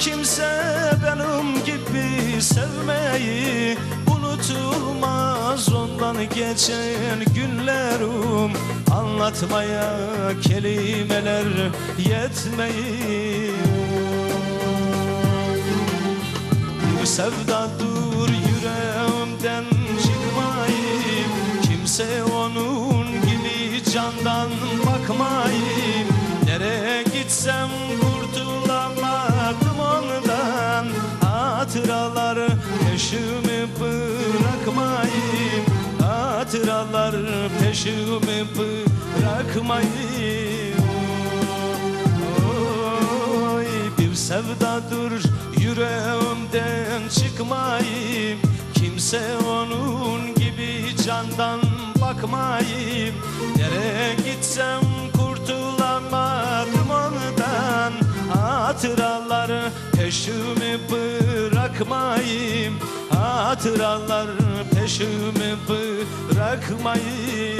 kimse benim gibi sevmeyi Unutulmaz. Ondan geçen günlerim Anlatmaya kelimeler yetmeyi. Bir sevdadır yüreğimden çıkmayayım Kimse onun gibi candan bakmayayım Nereye gitsem kurtulamadım peşimi bırakmayayım Oy bir sevdadır yüreğimden çıkmayayım Kimse onun gibi candan bakmayayım Nereye gitsem kurtulamadım ondan. Hatıralar peşimi bırakmayayım Hatıralar peşimi bırakmayayım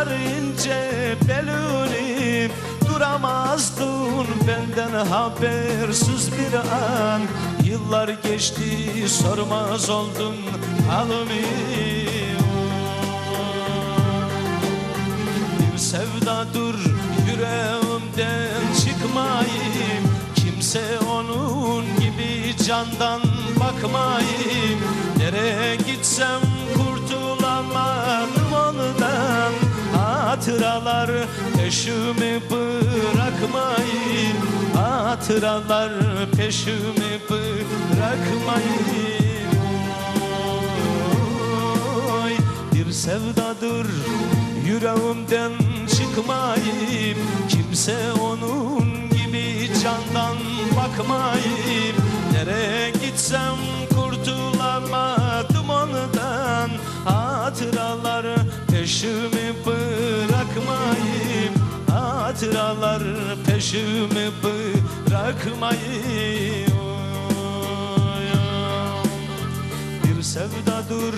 sarar ince Duramazdın benden habersiz bir an. Yıllar geçti sormaz oldun halimi? Bir sevdadır yüreğimden çıkmayayım. Kimse onun gibi candan bakmayayım. Nereye gitsem Hatıralar peşimi bırakmayayım Hatıralar peşimi bırakmayayım Oy, bir sevdadır yüreğimden çıkmayayım Kimse onun gibi candan bakmayayım Nereye gitsem kurtulamadım ondan. Hatıralar peşimi Hatıralar peşimi oy. Bir sevdadır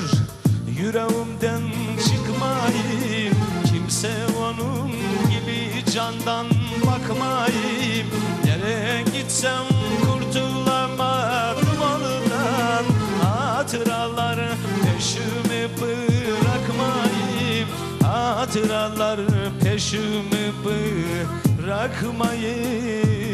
yüreğimden çıkmayayım Kimse onun gibi candan bakmayayım Nereye gitsem kurtulamadım ondan Hatıralar peşimi bırakmayayım Hatıralar peşimi bırakmayayım